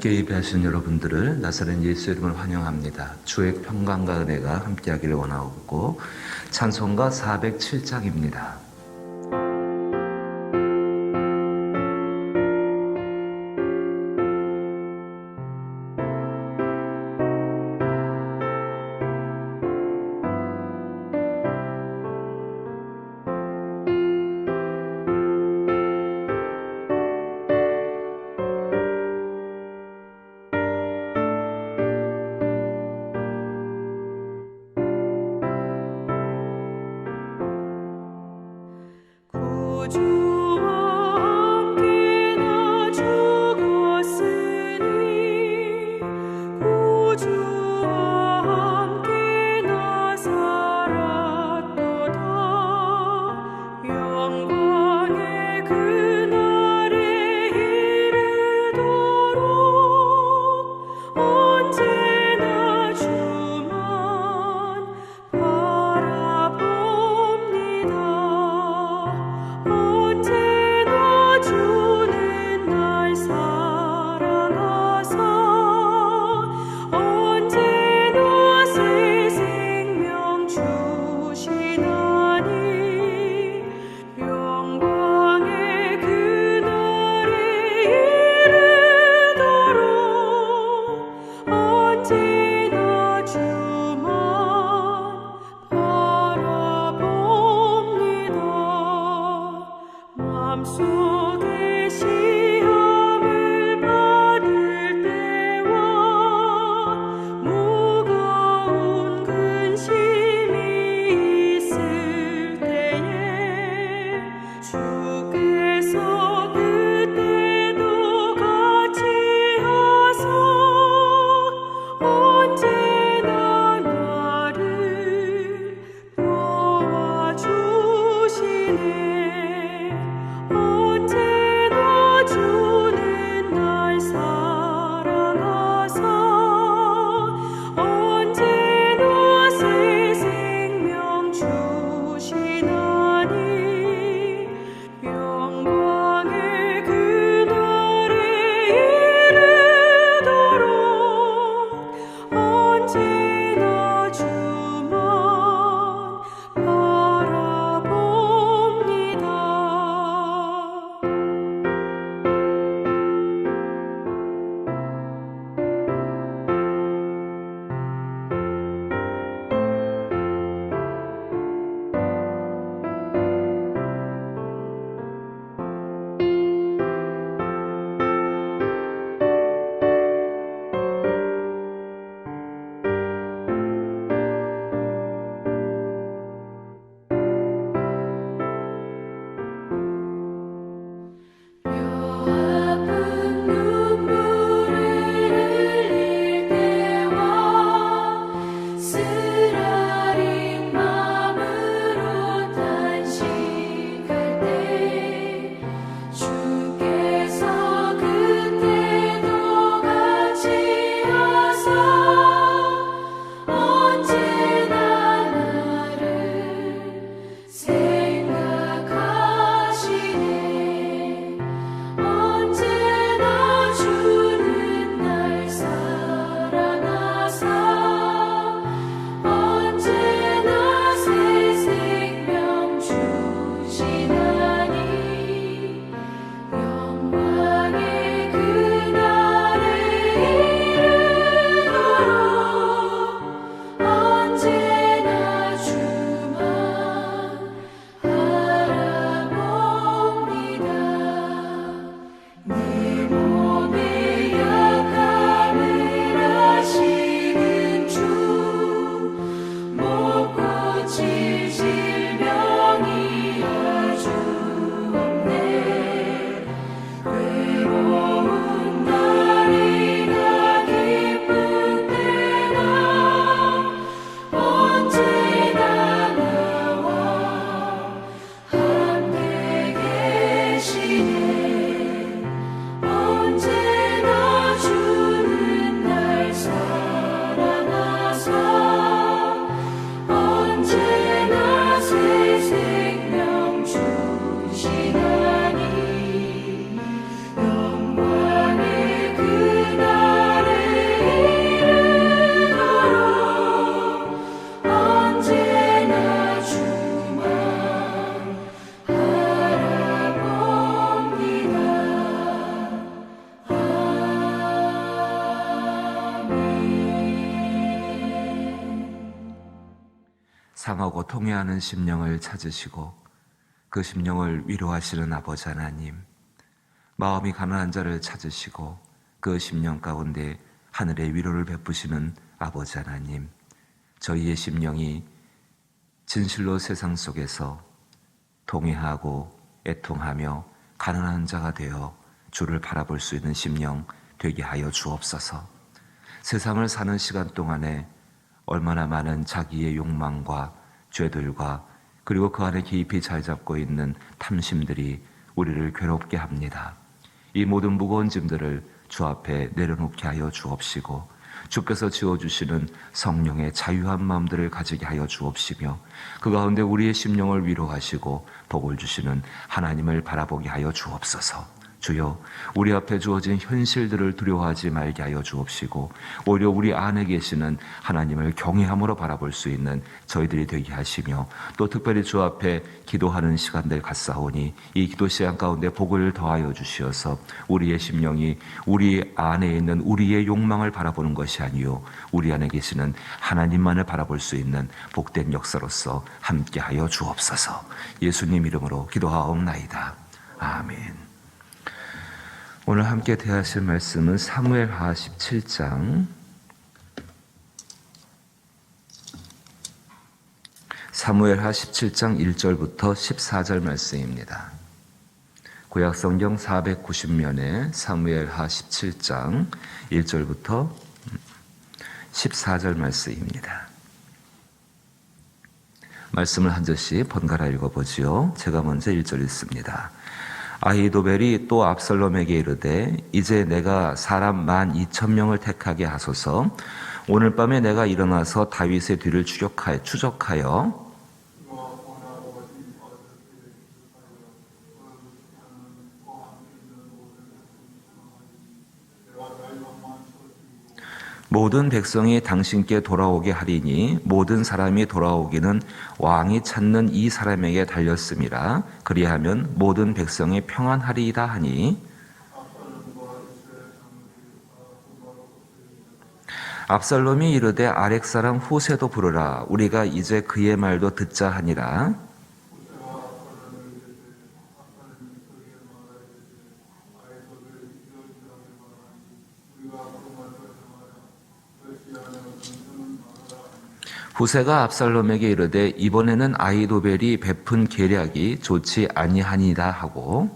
하나님께 예배하신 여러분들을 나사렛 예수 이름을 환영합니다. 주의 평강과 은혜가 함께하기를 원하고 찬송가 407장입니다. 통해하는 심령을 찾으시고 그 심령을 위로하시는 아버지 하나님, 마음이 가난한 자를 찾으시고 그 심령 가운데 하늘의 위로를 베푸시는 아버지 하나님, 저희의 심령이 진실로 세상 속에서 통회하고 애통하며 가난한 자가 되어 주를 바라볼 수 있는 심령 되게 하여 주옵소서. 세상을 사는 시간 동안에 얼마나 많은 자기의 욕망과 죄들과 그리고 그 안에 깊이 잘 잡고 있는 탐심들이 우리를 괴롭게 합니다. 이 모든 무거운 짐들을 주 앞에 내려놓게 하여 주옵시고 주께서 지어주시는 성령의 자유한 마음들을 가지게 하여 주옵시며 그 가운데 우리의 심령을 위로하시고 복을 주시는 하나님을 바라보게 하여 주옵소서. 주여 우리 앞에 주어진 현실들을 두려워하지 말게 하여 주옵시고 오히려 우리 안에 계시는 하나님을 경외함으로 바라볼 수 있는 저희들이 되게 하시며 또 특별히 주 앞에 기도하는 시간들 갖사오니 이 기도 시간 가운데 복을 더하여 주시어서 우리의 심령이 우리 안에 있는 우리의 욕망을 바라보는 것이 아니요 우리 안에 계시는 하나님만을 바라볼 수 있는 복된 역사로서 함께하여 주옵소서 예수님 이름으로 기도하옵나이다 아멘. 오늘 함께 대하실 말씀은 사무엘 하 17장 사무엘 하 17장 1절부터 14절 말씀입니다. 구약 성경 490면에 사무엘 하 17장 1절부터 14절 말씀입니다. 말씀을 한 절씩 번갈아 읽어보지요. 제가 먼저 1절 읽습니다. 아히도벨이 또 압살롬에게 이르되 이제 내가 사람 만 이천 명을 택하게 하소서. 오늘 밤에 내가 일어나서 다윗의 뒤를 추격하여 추적하여 모든 백성이 당신께 돌아오게 하리니 모든 사람이 돌아오기는 왕이 찾는 이 사람에게 달렸음이라 그리하면 모든 백성이 평안하리이다 하니. 압살롬이 이르되 아렉 사람 후세도 부르라. 우리가 이제 그의 말도 듣자 하니라 후세가 압살롬에게 이르되 이번에는 아이도벨이 베푼 계략이 좋지 아니하니라 하고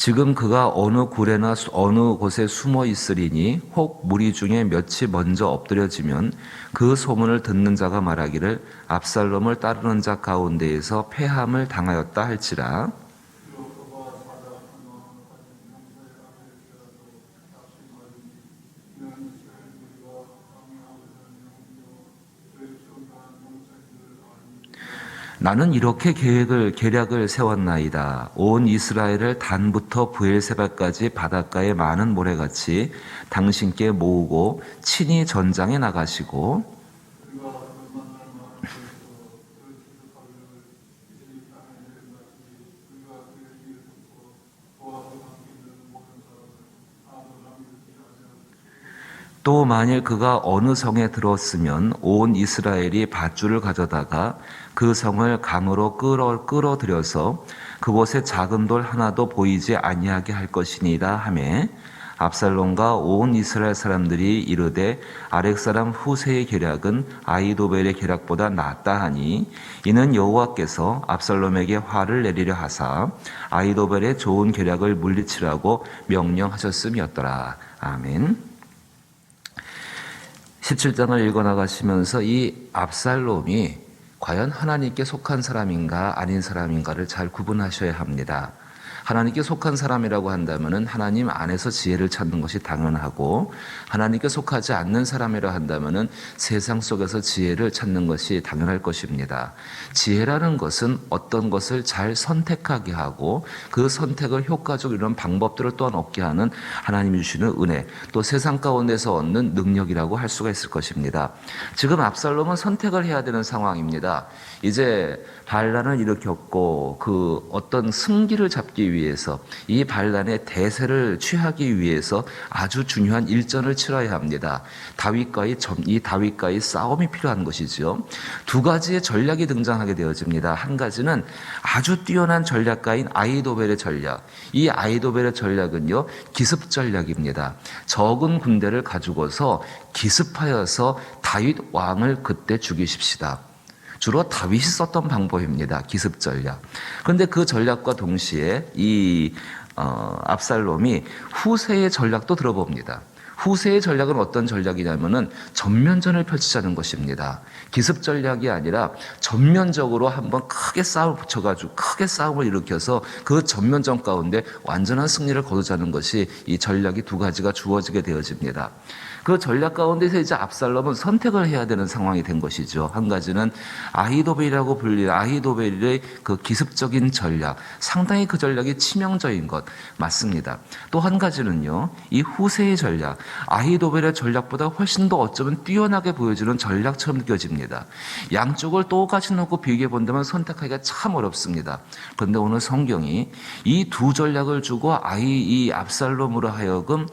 지금 그가 어느 굴에나 수- 어느 곳에 숨어 있으리니 혹 무리 중에 몇이 먼저 엎드려지면 그 소문을 듣는 자가 말하기를 압살롬을 따르는 자 가운데에서 패함을 당하였다 할지라 나는 이렇게 계획을 계략을 세웠나이다. 온 이스라엘을 단부터 부엘세바까지 바닷가의 많은 모래같이 당신께 모으고 친히 전장에 나가시고 또 만일 그가 어느 성에 들었으면 온 이스라엘이 밧줄을 가져다가 그 성을 강으로 끌어 끌어들여서 그곳에 작은 돌 하나도 보이지 아니하게 할 것이니라 하매 압살롬과 온 이스라엘 사람들이 이르되 아렉 사람 후세의 계략은 아이도벨의 계략보다 낫다 하니 이는 여호와께서 압살롬에게 화를 내리려 하사 아이도벨의 좋은 계략을 물리치라고 명령하셨음이었더라 아멘. 17장을 읽어 나가시면서 이 압살롬이 과연 하나님께 속한 사람인가 아닌 사람인가를 잘 구분하셔야 합니다. 하나님께 속한 사람이라고 한다면은 하나님 안에서 지혜를 찾는 것이 당연하고 하나님께 속하지 않는 사람이라 한다면은 세상 속에서 지혜를 찾는 것이 당연할 것입니다. 지혜라는 것은 어떤 것을 잘 선택하게 하고 그 선택을 효과적으로 이런 방법들을 또한 얻게 하는 하나님이 주시는 은혜 또 세상 가운데서 얻는 능력이라고 할 수가 있을 것입니다. 지금 압살롬은 선택을 해야 되는 상황입니다. 이제 반란을 일으켰고 그 어떤 승기를 잡기 위해 서 이 반란의 대세를 취하기 위해서 아주 중요한 일전을 치러야 합니다. 다윗과의 점, 이 다윗과의 싸움이 필요한 것이죠. 두 가지의 전략이 등장하게 되어집니다. 한 가지는 아주 뛰어난 전략가인 아이도벨의 전략. 이 아이도벨의 전략은요 기습 전략입니다. 적은 군대를 가지고서 기습하여서 다윗 왕을 그때 죽이십시다. 주로 다윗이 썼던 방법입니다. 기습 전략. 그런데 그 전략과 동시에 이 어, 압살롬이 후세의 전략도 들어봅니다. 후세의 전략은 어떤 전략이냐면은 전면전을 펼치자는 것입니다. 기습 전략이 아니라 전면적으로 한번 크게 싸움을 붙여가지고 크게 싸움을 일으켜서 그 전면전 가운데 완전한 승리를 거두자는 것이 이 전략이 두 가지가 주어지게 되어집니다. 그 전략 가운데서 이제 압살롬은 선택을 해야 되는 상황이 된 것이죠. 한 가지는 아히도벨이라고 불리는 아히도벨의 그 기습적인 전략, 상당히 그 전략이 치명적인 것 맞습니다. 또 한 가지는요, 이 후세의 전략, 아히도벨의 전략보다 훨씬 더 어쩌면 뛰어나게 보여주는 전략처럼 느껴집니다. 양쪽을 똑같이 놓고 비교해 본다면 선택하기가 참 어렵습니다. 그런데 오늘 성경이 이 두 전략을 주고 아이 이 압살롬으로 하여금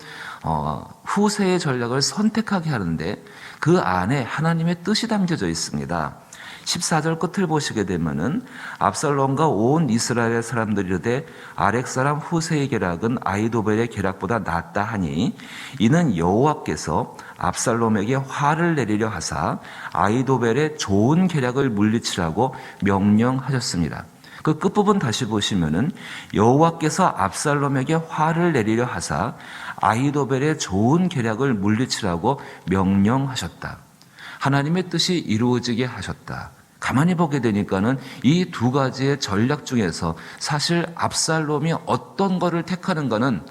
어, 후세의 전략을 선택하게 하는데 그 안에 하나님의 뜻이 담겨져 있습니다. 14절 끝을 보시게 되면은 압살롬과 온 이스라엘의 사람들이 이르되 아렉 사람 후세의 계략은 아이도벨의 계략보다 낫다 하니 이는 여호와께서 압살롬에게 화를 내리려 하사 아이도벨의 좋은 계략을 물리치라고 명령하셨습니다. 그 끝부분 다시 보시면은 여호와께서 압살롬에게 화를 내리려 하사 아이도벨의 좋은 계략을 물리치라고 명령하셨다. 하나님의 뜻이 이루어지게 하셨다. 가만히 보게 되니까는 이 두 가지의 전략 중에서 사실 압살롬이 어떤 거를 택하는가는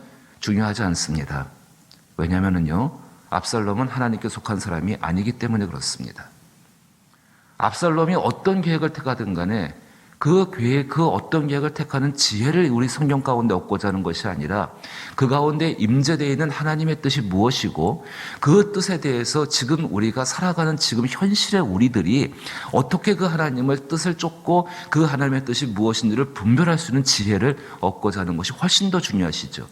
중요하지 않습니다. 왜냐하면요, 압살롬은 하나님께 속한 사람이 아니기 때문에 그렇습니다. 압살롬이 어떤 계획을 택하든 간에 그 계획, 그 어떤 계획을 택하는 지혜를 우리 성경 가운데 얻고자 하는 것이 아니라 그 가운데 임재되어 있는 하나님의 뜻이 무엇이고 그 뜻에 대해서 지금 우리가 살아가는 지금 현실의 우리들이 어떻게 그 하나님의 뜻을 쫓고 그 하나님의 뜻이 무엇인지를 분별할 수 있는 지혜를 얻고자 하는 것이 훨씬 더 중요하시죠.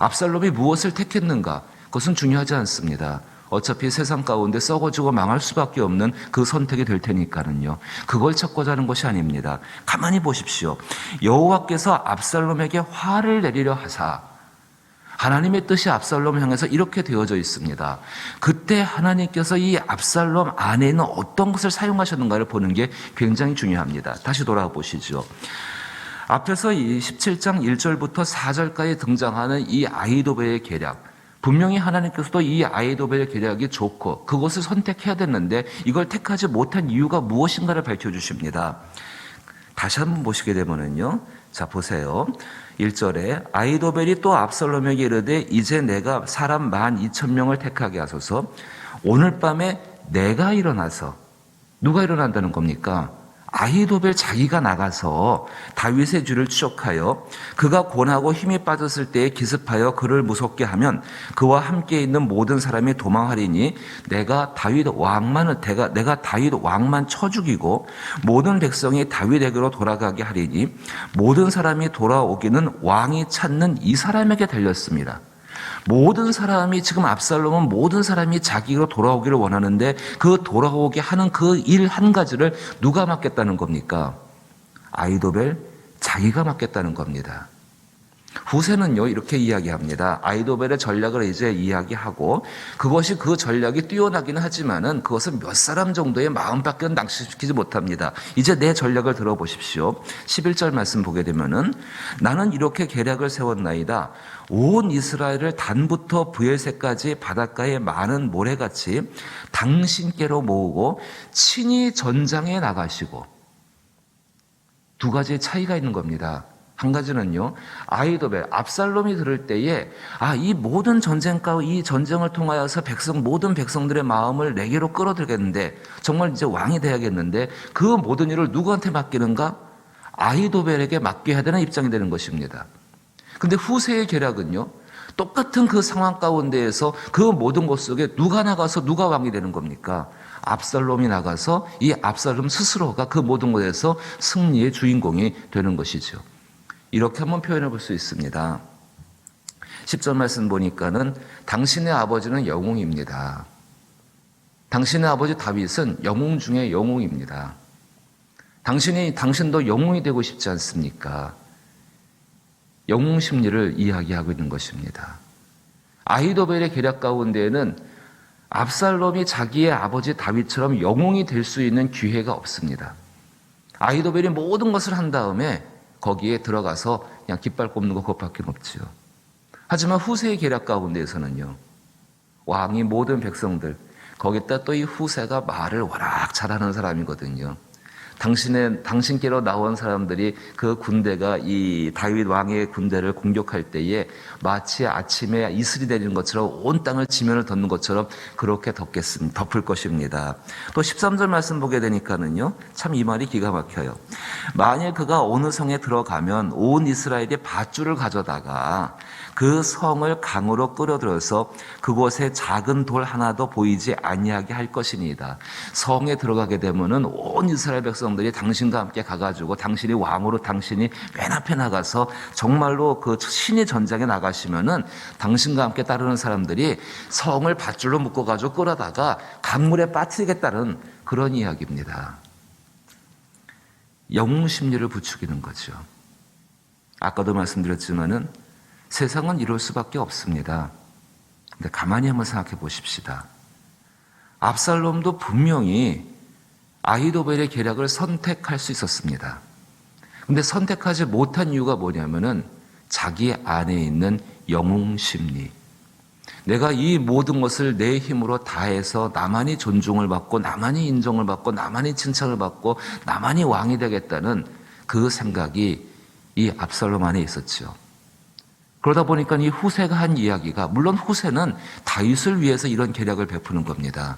압살롬이 무엇을 택했는가? 그것은 중요하지 않습니다. 어차피 세상 가운데 썩어지고 망할 수밖에 없는 그 선택이 될 테니까는요. 그걸 찾고자 하는 것이 아닙니다. 가만히 보십시오. 여호와께서 압살롬에게 화를 내리려 하사 하나님의 뜻이 압살롬을 향해서 이렇게 되어져 있습니다. 그때 하나님께서 이 압살롬 안에 있는 어떤 것을 사용하셨는가를 보는 게 굉장히 중요합니다. 다시 돌아보시죠. 앞에서 이 17장 1절부터 4절까지 등장하는 이 아이도베의 계략. 분명히 하나님께서도 이 아이도벨의 계략이 좋고 그것을 선택해야 됐는데 이걸 택하지 못한 이유가 무엇인가를 밝혀주십니다. 다시 한번 보시게 되면은요. 자, 보세요. 1절에 아이도벨이 또 압살롬에게 이르되 이제 내가 사람 만 2천 명을 택하게 하소서 오늘 밤에 내가 일어나서 누가 일어난다는 겁니까? 아히도벨 자기가 나가서 다윗의 주를 추적하여 그가 권하고 힘이 빠졌을 때에 기습하여 그를 무섭게 하면 그와 함께 있는 모든 사람이 도망하리니 내가 다윗 왕만을 내가 내가 다윗 왕만 쳐 죽이고 모든 백성이 다윗에게로 돌아가게 하리니 모든 사람이 돌아오기는 왕이 찾는 이 사람에게 달렸습니다. 모든 사람이 지금 압살롬은 모든 사람이 자기로 돌아오기를 원하는데 그 돌아오게 하는 그 일 한 가지를 누가 맡겠다는 겁니까? 아이도벨 자기가 맡겠다는 겁니다. 후세는요 이렇게 이야기합니다. 아이도벨의 전략을 이제 이야기하고 그것이 그 전략이 뛰어나기는 하지만은 그것은 몇 사람 정도의 마음밖에 낭시시키지 못합니다. 이제 내 전략을 들어보십시오. 11절 말씀 보게 되면은 나는 이렇게 계략을 세웠나이다. 온 이스라엘을 단부터 부엘세까지 바닷가에 많은 모래같이 당신께로 모으고 친히 전장에 나가시고 두 가지의 차이가 있는 겁니다. 한 가지는요, 아이도벨, 압살롬이 들을 때에, 아, 이 모든 전쟁과 이 전쟁을 통하여서 백성, 모든 백성들의 마음을 내게로 끌어들겠는데, 정말 이제 왕이 돼야겠는데, 그 모든 일을 누구한테 맡기는가? 아이도벨에게 맡겨야 되는 입장이 되는 것입니다. 근데 후세의 계략은요, 똑같은 그 상황 가운데에서 그 모든 것 속에 누가 나가서 누가 왕이 되는 겁니까? 압살롬이 나가서 이 압살롬 스스로가 그 모든 것에서 승리의 주인공이 되는 것이죠. 이렇게 한번 표현해 볼 수 있습니다. 10절 말씀 보니까는 당신의 아버지는 영웅입니다. 당신의 아버지 다윗은 영웅 중에 영웅입니다. 당신이 당신도 영웅이 되고 싶지 않습니까? 영웅 심리를 이야기하고 있는 것입니다. 아이도벨의 계략 가운데에는 압살롬이 자기의 아버지 다윗처럼 영웅이 될 수 있는 기회가 없습니다. 아이도벨이 모든 것을 한 다음에 거기에 들어가서 그냥 깃발 꼽는 것 그것밖에 없지요. 하지만 후세의 계략 가운데에서는요. 왕이 모든 백성들 거기다 또 이 후세가 말을 워낙 잘하는 사람이거든요. 당신의 당신께로 나온 사람들이 그 군대가 이 다윗 왕의 군대를 공격할 때에 마치 아침에 이슬이 내리는 것처럼 온 땅을 지면을 덮는 것처럼 그렇게 덮겠습니다. 덮을 것입니다. 또 13절 말씀 보게 되니까는요. 참 이 말이 기가 막혀요. 만일 그가 어느 성에 들어가면 온 이스라엘이 밧줄을 가져다가 그 성을 강으로 끌어들여서 그곳에 작은 돌 하나도 보이지 아니하게 할 것이니이다. 성에 들어가게 되면은 온 이스라엘 백성 들이 당신과 함께 가가지고 당신이 왕으로 당신이 맨 앞에 나가서 정말로 그 신의 전장에 나가시면은 당신과 함께 따르는 사람들이 성을 밧줄로 묶어가지고 끌어다가 강물에 빠뜨리겠다는 그런 이야기입니다. 영웅 심리를 부추기는 거죠. 아까도 말씀드렸지만은 세상은 이럴 수밖에 없습니다. 근데 가만히 한번 생각해 보십시다. 압살롬도 분명히 아이도벨의 계략을 선택할 수 있었습니다. 근데 선택하지 못한 이유가 뭐냐면은 자기 안에 있는 영웅 심리. 내가 이 모든 것을 내 힘으로 다해서 나만이 존중을 받고 나만이 인정을 받고 나만이 칭찬을 받고 나만이 왕이 되겠다는 그 생각이 이 압살롬 안에 있었죠. 그러다 보니까 이 후세가 한 이야기가 물론 후세는 다윗을 위해서 이런 계략을 베푸는 겁니다.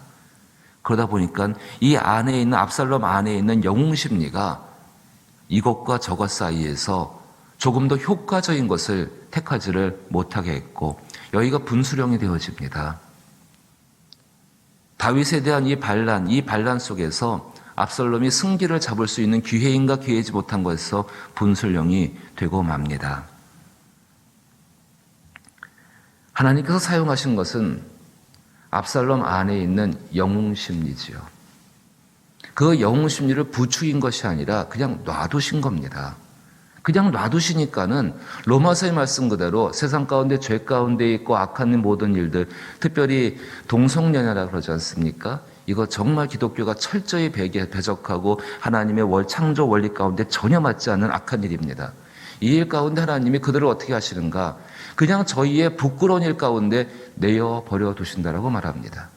그러다 보니까 이 안에 있는 압살롬 안에 있는 영웅 심리가 이것과 저것 사이에서 조금 더 효과적인 것을 택하지를 못하게 했고 여기가 분수령이 되어집니다. 다윗에 대한 이 반란, 이 반란 속에서 압살롬이 승기를 잡을 수 있는 기회인가 기회지 못한 것에서 분술령이 되고 맙니다. 하나님께서 사용하신 것은 압살롬 안에 있는 영웅 심리지요. 그 영웅 심리를 부추긴 것이 아니라 그냥 놔두신 겁니다. 그냥 놔두시니까는 로마서의 말씀 그대로 세상 가운데 죄 가운데 있고 악한 모든 일들, 특별히 동성연애라 그러지 않습니까? 이거 정말 기독교가 철저히 배적하고 하나님의 월 창조 원리 가운데 전혀 맞지 않는 악한 일입니다. 이 일 가운데 하나님이 그들을 어떻게 하시는가? 그냥 저희의 부끄러운 일 가운데 내어 버려 두신다라고 말합니다.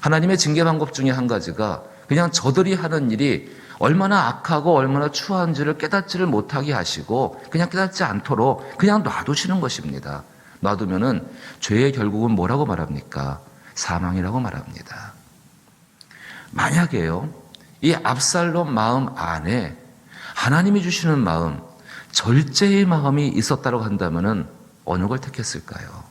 하나님의 징계 방법 중에 한 가지가 그냥 저들이 하는 일이 얼마나 악하고 얼마나 추한지를 깨닫지를 못하게 하시고 그냥 깨닫지 않도록 그냥 놔두시는 것입니다. 놔두면은 죄의 결국은 뭐라고 말합니까? 사망이라고 말합니다. 만약에요, 이 압살롬 마음 안에 하나님이 주시는 마음, 절제의 마음이 있었다고 한다면은 어느 걸 택했을까요?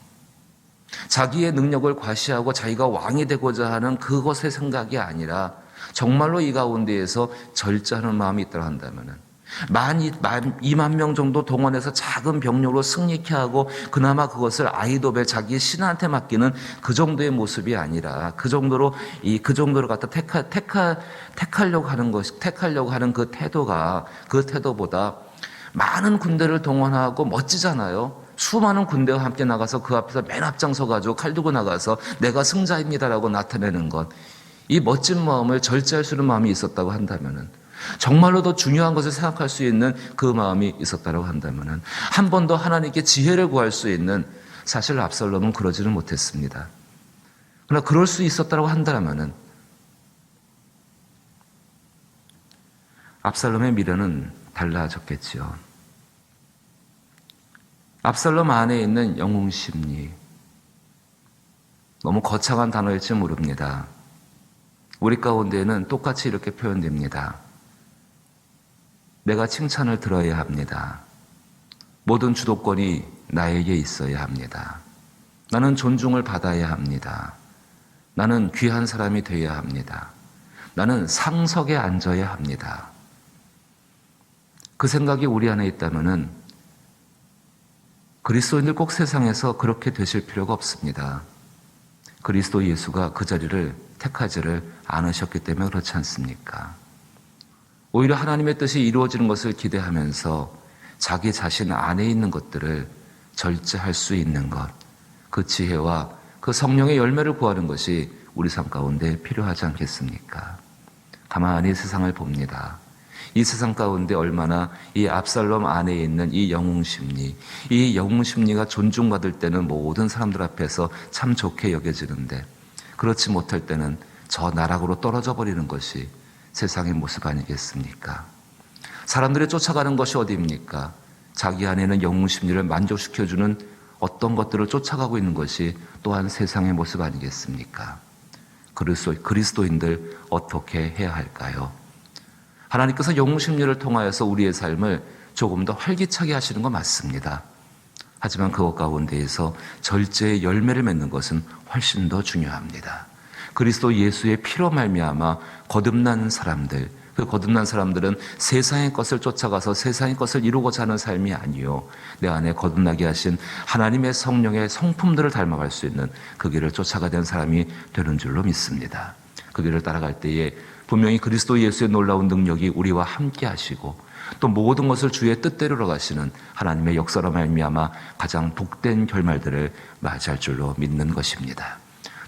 자기의 능력을 과시하고 자기가 왕이 되고자 하는 그것의 생각이 아니라 정말로 이 가운데에서 절제하는 마음이 있다고 한다면은 만, 만 2만 명 정도 동원해서 작은 병력으로 승리케 하고 그나마 그것을 아이도벨 자기의 신한테 맡기는 그 정도의 모습이 아니라 그 정도로 이 그 정도로 갖다 택하, 택하, 택하려고 하는 것, 택하려고 하는 그 태도가 그 태도보다 많은 군대를 동원하고 멋지잖아요. 수많은 군대와 함께 나가서 그 앞에서 맨 앞장서 가지고 칼 들고 나가서 내가 승자입니다라고 나타내는 것. 이 멋진 마음을 절제할 수 있는 마음이 있었다고 한다면은 정말로 더 중요한 것을 생각할 수 있는 그 마음이 있었다고 한다면은 한 번 더 하나님께 지혜를 구할 수 있는 사실 압살롬은 그러지는 못했습니다. 그러나 그럴 수 있었다고 한다면은 압살롬의 미래는 달라졌겠지요. 압살롬 안에 있는 영웅 심리. 너무 거창한 단어일지 모릅니다. 우리 가운데에는 똑같이 이렇게 표현됩니다. 내가 칭찬을 들어야 합니다. 모든 주도권이 나에게 있어야 합니다. 나는 존중을 받아야 합니다. 나는 귀한 사람이 되어야 합니다. 나는 상석에 앉아야 합니다. 그 생각이 우리 안에 있다면은 그리스도인들 꼭 세상에서 그렇게 되실 필요가 없습니다. 그리스도 예수가 그 자리를 택하지를 않으셨기 때문에 그렇지 않습니까? 오히려 하나님의 뜻이 이루어지는 것을 기대하면서 자기 자신 안에 있는 것들을 절제할 수 있는 것, 그 지혜와 그 성령의 열매를 구하는 것이 우리 삶 가운데 필요하지 않겠습니까? 가만히 세상을 봅니다. 이 세상 가운데 얼마나 이 압살롬 안에 있는 이 영웅 심리, 이 영웅 심리가 존중받을 때는 모든 사람들 앞에서 참 좋게 여겨지는데 그렇지 못할 때는 저 나락으로 떨어져 버리는 것이 세상의 모습 아니겠습니까? 사람들이 쫓아가는 것이 어디입니까? 자기 안에는 영웅 심리를 만족시켜주는 어떤 것들을 쫓아가고 있는 것이 또한 세상의 모습 아니겠습니까? 그리스도, 그리스도인들 어떻게 해야 할까요? 하나님께서 영웅 심리를 통하여서 우리의 삶을 조금 더 활기차게 하시는 건 맞습니다. 하지만 그것 가운데에서 절제의 열매를 맺는 것은 훨씬 더 중요합니다. 그리스도 예수의 피로 말미암아 거듭난 사람들, 그 거듭난 사람들은 세상의 것을 쫓아가서 세상의 것을 이루고자 하는 삶이 아니요. 내 안에 거듭나게 하신 하나님의 성령의 성품들을 닮아갈 수 있는 그 길을 쫓아가야 사람이 되는 줄로 믿습니다. 그 길을 따라갈 때에 분명히 그리스도 예수의 놀라운 능력이 우리와 함께 하시고 또 모든 것을 주의 뜻대로 가시는 하나님의 역사로 말미암아 가장 복된 결말들을 맞이할 줄로 믿는 것입니다.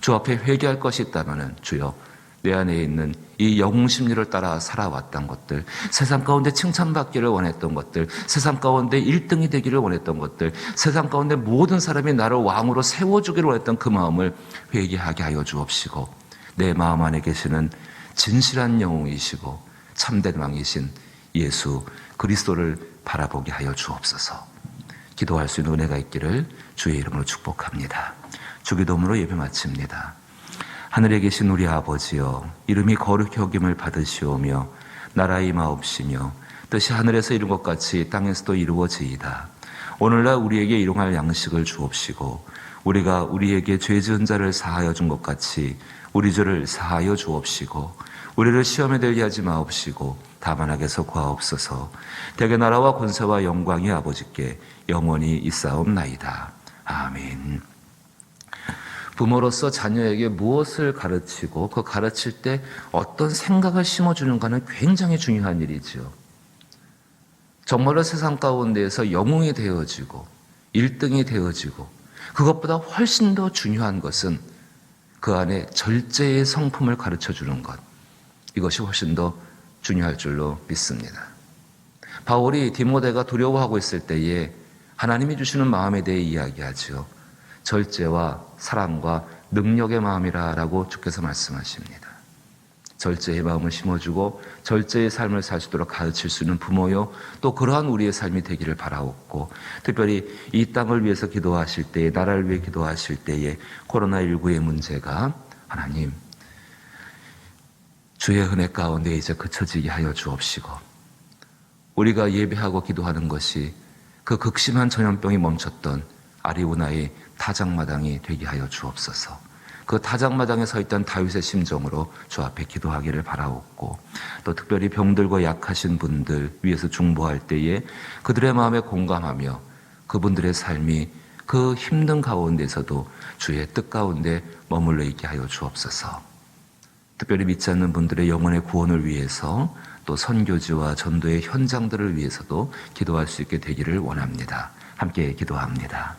주 앞에 회개할 것이 있다면은 주여 내 안에 있는 이 영웅 심리를 따라 살아왔던 것들, 세상 가운데 칭찬받기를 원했던 것들, 세상 가운데 1등이 되기를 원했던 것들, 세상 가운데 모든 사람이 나를 왕으로 세워주기를 원했던 그 마음을 회개하게 하여 주옵시고, 내 마음 안에 계시는 진실한 영웅이시고 참된 왕이신 예수 그리스도를 바라보게 하여 주옵소서. 기도할 수 있는 은혜가 있기를 주의 이름으로 축복합니다. 주기도문으로 예배 마칩니다. 하늘에 계신 우리 아버지여 이름이 거룩히 여김을 받으시오며 나라의 임하옵시며 뜻이 하늘에서 이룬 것 같이 땅에서도 이루어지이다. 오늘날 우리에게 일용할 양식을 주옵시고 우리가 우리에게 죄 지은 자를 사하여 준 것 같이 우리 죄를 사하여 주옵시고 우리를 시험에 들게 하지 마옵시고 다만 악에서 구하옵소서 대개 나라와 권세와 영광이 아버지께 영원히 있사옵나이다. 아멘. 부모로서 자녀에게 무엇을 가르치고 그 가르칠 때 어떤 생각을 심어주는가는 굉장히 중요한 일이죠. 정말로 세상 가운데에서 영웅이 되어지고 1등이 되어지고 그것보다 훨씬 더 중요한 것은 그 안에 절제의 성품을 가르쳐 주는 것. 이것이 훨씬 더 중요할 줄로 믿습니다. 바울이 디모데가 두려워하고 있을 때에 하나님이 주시는 마음에 대해 이야기하죠. 절제와 사랑과 능력의 마음이라라고 주께서 말씀하십니다. 절제의 마음을 심어주고 절제의 삶을 살 수 있도록 가르칠 수 있는 부모요. 또 그러한 우리의 삶이 되기를 바라옵고 특별히 이 땅을 위해서 기도하실 때에 나라를 위해 기도하실 때에 코로나19의 문제가 하나님 주의 은혜 가운데 이제 그쳐지게 하여 주옵시고 우리가 예배하고 기도하는 것이 그 극심한 전염병이 멈췄던 아리우나의 타작마당이 되게 하여 주옵소서. 그 타작마당에 서 있던 다윗의 심정으로 주 앞에 기도하기를 바라옵고 또 특별히 병들고 약하신 분들 위해서 중보할 때에 그들의 마음에 공감하며 그분들의 삶이 그 힘든 가운데서도 주의 뜻 가운데 머물러 있게 하여 주옵소서. 특별히 믿지 않는 분들의 영혼의 구원을 위해서 또 선교지와 전도의 현장들을 위해서도 기도할 수 있게 되기를 원합니다. 함께 기도합니다.